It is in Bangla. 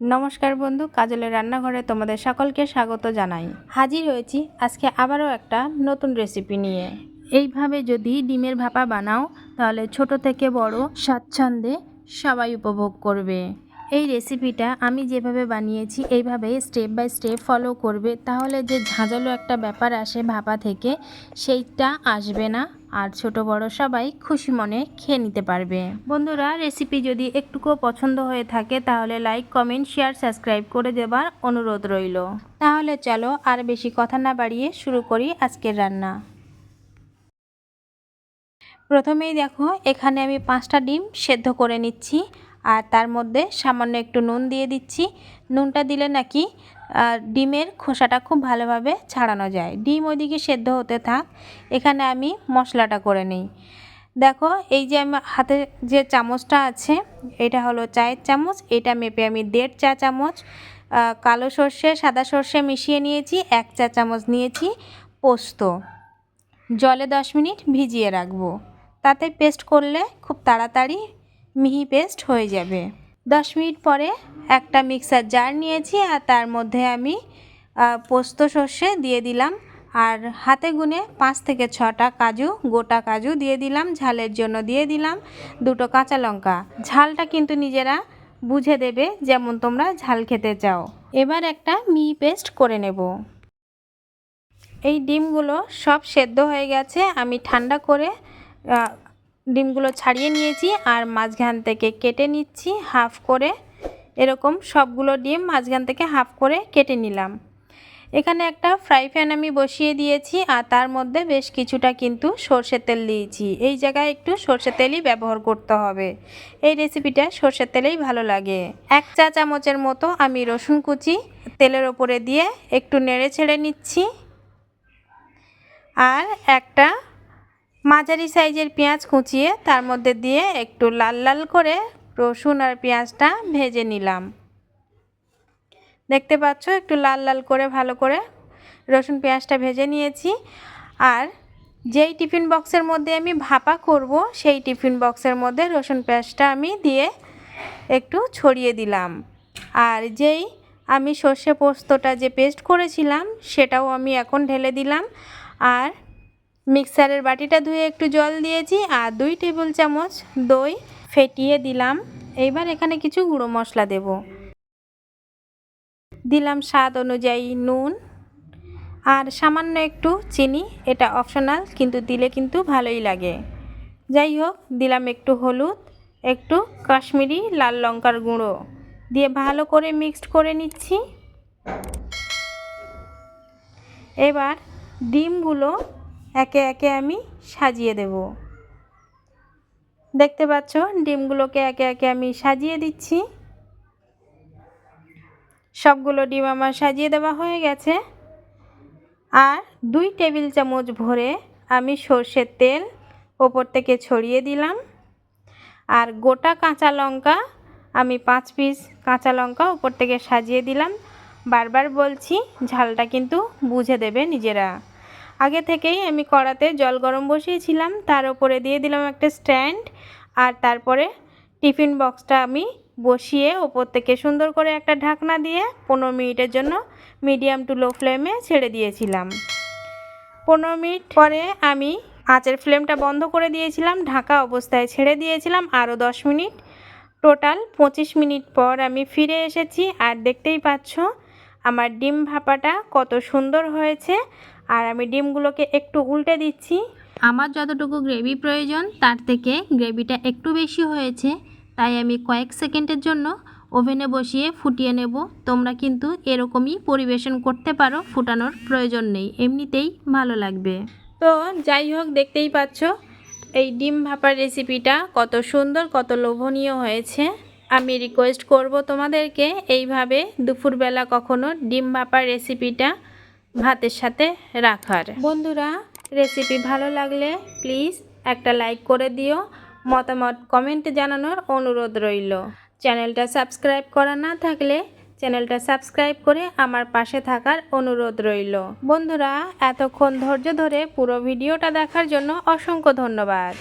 নমস্কার বন্ধু, কাজলের রান্নাঘরে তোমাদের সকলকে স্বাগত জানাই। হাজির হয়েছি আজকে আবারও একটা নতুন রেসিপি নিয়ে। এইভাবে যদি ডিমের ভাপা বানাও, তাহলে ছোট থেকে বড় স্বাচ্ছন্দ্যে সবাই উপভোগ করবে। এই রেসিপিটা আমি যেভাবে বানিয়েছি, এইভাবে স্টেপ বাই স্টেপ ফলো করবে, তাহলে যে ঝাঁঝালো একটা ব্যাপার আসে ভাপা থেকে, সেইটা আসবে না। আর ছোট বড় সবাই খুশি মনে খেয়ে নিতে পারবে। বন্ধুরা রেসিপি যদি একটুকুও পছন্দ হয়ে থাকে, তাহলে লাইক কমেন্ট শেয়ার সাবস্ক্রাইব করে দেবার অনুরোধ রইল। তাহলে চলো আর বেশি কথা না বাড়িয়ে শুরু করি আজকের রান্না। প্রথমেই দেখো, এখানে আমি পাঁচটা ডিম সেদ্ধ করে নিচ্ছি। আর তার মধ্যে সামান্য একটু নুন দিয়ে দিচ্ছি। নুনটা দিলে নাকি ডিমের খোসাটা খুব ভালোভাবে ছাড়ানো যায়। ডিম ওইদিকে সেদ্ধ হতে থাক। এখানে আমি মশলাটা করে নিই। দেখো, এই যে আমার হাতে যে চামচটা আছে, এটা হলো চায়ের চামচ, এটা মেপে আমি দেড় চা চামচ কালো সর্ষে, সাদা সর্ষে মিশিয়ে নিয়েছি, এক চা চামচ নিয়েছি পোস্ত। জলে দশ মিনিট ভিজিয়ে রাখব। তাতে পেস্ট করলে খুব তাড়াতাড়ি মিহি পেস্ট হয়ে যাবে। দশ মিনিট পরে একটা মিক্সার জার নিয়েছি আর তার মধ্যে আমি পোস্ত সর্ষে দিয়ে দিলাম। আর হাতে গুনে পাঁচ থেকে ছটা কাজু, গোটা কাজু দিয়ে দিলাম। ঝালের জন্য দিয়ে দিলাম দুটো কাঁচা লঙ্কা। ঝালটা কিন্তু নিজেরা বুঝে দেবে যেমন তোমরা ঝাল খেতে চাও। এবার একটা মিহি পেস্ট করে নেব। এই ডিমগুলো সব সেদ্ধ হয়ে গেছে। আমি ঠান্ডা করে ডিমগুলো ছাড়িয়ে নিয়েছি আর মাঝখান থেকে কেটে নিচ্ছি হাফ করে। এরকম সবগুলো ডিম মাঝখান থেকে হাফ করে কেটে নিলাম। এখানে একটা ফ্রাই প্যান আমি বসিয়ে দিয়েছি আর তার মধ্যে বেশ কিছুটা কিন্তু সর্ষের তেল দিয়েছি। এই জায়গায় একটু সর্ষের তেলই ব্যবহার করতে হবে। এই রেসিপিটা সর্ষের তেলেই ভালো লাগে। এক চা চামচের মতো আমি রসুন কুচি তেলের ওপরে দিয়ে একটু নেড়ে ছেড়ে নিচ্ছি। আর একটা মাঝারি সাইজের পেঁয়াজ কুচিয়ে তার মধ্যে দিয়ে একটু লাল লাল করে রসুন আর পেঁয়াজটা ভেজে নিলাম। দেখতে পাচ্ছ, একটু লাল লাল করে ভালো করে রসুন পেঁয়াজটা ভেজে নিয়েছি। আর যেই টিফিন বক্সের মধ্যে আমি ভাপা করব, সেই টিফিন বক্সের মধ্যে রসুন পেঁয়াজটা আমি দিয়ে একটু ছড়িয়ে দিলাম। আর যেই আমি সর্ষে পোস্তটা যে পেস্ট করেছিলাম, সেটাও আমি এখন ঢেলে দিলাম। আর মিক্সারের বাটিটা ধুয়ে একটু জল দিয়েছি আর দুই টেবিল চামচ দই ফেটিয়ে দিলাম। এইবার এখানে কিছু গুঁড়ো মশলা দেব। দিলাম স্বাদ অনুযায়ী নুন আর সামান্য একটু চিনি। এটা অপশনাল, কিন্তু দিলে কিন্তু ভালোই লাগে। যাই হোক, দিলাম একটু হলুদ, একটু কাশ্মীরি লাল লঙ্কার গুঁড়ো দিয়ে ভালো করে মিক্সড করে নিচ্ছি। এবার ডিমগুলো একে একে আমি সাজিয়ে দেব। দেখতে পাচ্ছ, ডিমগুলোকে একে একে আমি সাজিয়ে দিচ্ছি। সবগুলো ডিম আমার সাজিয়ে দেওয়া হয়ে গেছে। আর দুই টেবিল চামচ ভরে আমি সর্ষের তেল ওপর থেকে ছড়িয়ে দিলাম। আর গোটা কাঁচা লঙ্কা আমি পাঁচ পিস কাঁচা লঙ্কা ওপর থেকে সাজিয়ে দিলাম। বারবার বলছি, ঝালটা কিন্তু বুঝে দেবে নিজেরা। আগে থেকেই আমি কড়াতে জল গরম বসিয়েছিলাম, তার উপরে দিয়ে দিলাম একটা স্ট্যান্ড, আর তারপরে টিফিন বক্সটা আমি বসিয়ে ওপর থেকে সুন্দর করে একটা ঢাকনা দিয়ে পনেরো মিনিটের জন্য মিডিয়াম টু লো ফ্লেমে ছেড়ে দিয়েছিলাম। পনেরো মিনিট পরে আমি আঁচের ফ্লেমটা বন্ধ করে দিয়েছিলাম, ঢাকা অবস্থায় ছেড়ে দিয়েছিলাম আরও দশ মিনিট। টোটাল পঁচিশ মিনিট পর আমি ফিরে এসেছি, আর দেখতেই পাচ্ছ আমার ডিম ভাপাটা কত সুন্দর হয়েছে। আর আমি ডিমগুলোকে একটু উল্টে দিচ্ছি। আমার যতটুকু গ্রেভি প্রয়োজন তার থেকে গ্রেভিটা একটু বেশি হয়েছে তাই আমি কয়েক সেকেন্ডের জন্য ওভেনে বসিয়ে ফুটিয়ে নেব। তোমরা কিন্তু এরকমই পরিবেশন করতে পারো ফুটানোর প্রয়োজন নেই এমনিতেই ভালো লাগবে। তো যাই হোক দেখতেই পাচ্ছ এই ডিম ভাপার রেসিপিটা কত সুন্দর কত লোভনীয় হয়েছে। আমি রিকোয়েস্ট করব তোমাদেরকে এইভাবে দুপুরবেলা কখনো ডিম ভাপার রেসিপিটা ভাতের সাথে রাখার। বন্ধুরা রেসিপি ভালো লাগলে প্লিজ একটা লাইক করে দিও। মতামত কমেন্টে জানানোর অনুরোধ রইল। চ্যানেলটা সাবস্ক্রাইব করা না থাকলে চ্যানেলটা সাবস্ক্রাইব করে আমার পাশে থাকার অনুরোধ রইল। বন্ধুরা, এতক্ষণ ধৈর্য ধরে পুরো ভিডিওটা দেখার জন্য অসংখ্য ধন্যবাদ।